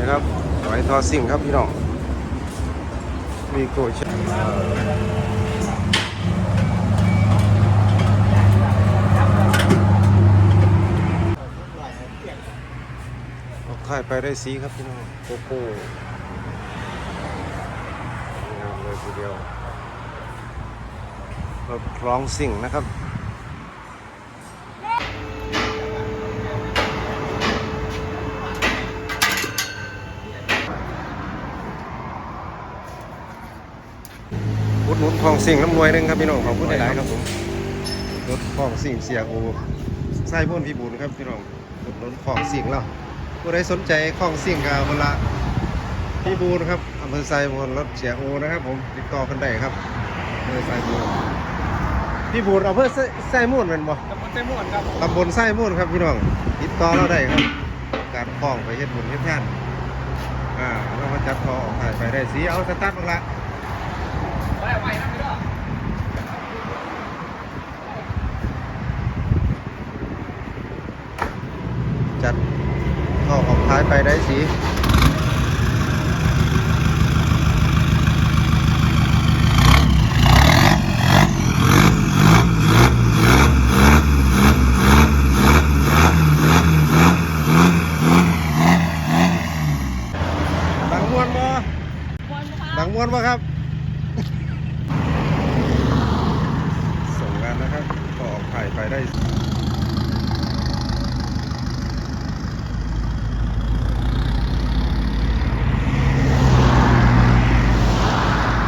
นี่ครับหอยทอสิ่งครับพี่น้องมีโกชเอาค่ายไปได้สีครับพี่น้องโกโก้งามเลยทีเดียวรถคลองสิ่งนะครับ อุดหนุนของสิ่งน้ำรวยหนึงครับพี่น้องขอบคุณหลายๆครับผมรถของสิ่งเสียโอไส้พ่นพี่บุญครับพี่น้องอุดหนุนของสิ่งเราผู้ใดสนใจของสิ่งกาวละพี่บูนครับอำเภอไซบูนรถเสียโอนะครับผมติดต่อกันได้ครับอำเภอไซบูนพี่บูนอำเภอไซไซมูนเป็นบ่ตำบลเต้ม่วนครับตำบลไซมูนครับพี่น้องติดต่อเราได้ครับ การคล้องไปเฮ็ดบุญเฮ็ดทานอ่าเรามาจัดคอออกถ่ายไปได้สีเอาสตาร์ทบ้างละ ไปไปนะพี่ด้อ จัดข้อของท้ายไปได้สีดังมวนบ่ดังมวนบ่ครับ ส่งกันนะครับ ก็ออกถ่ายไปได้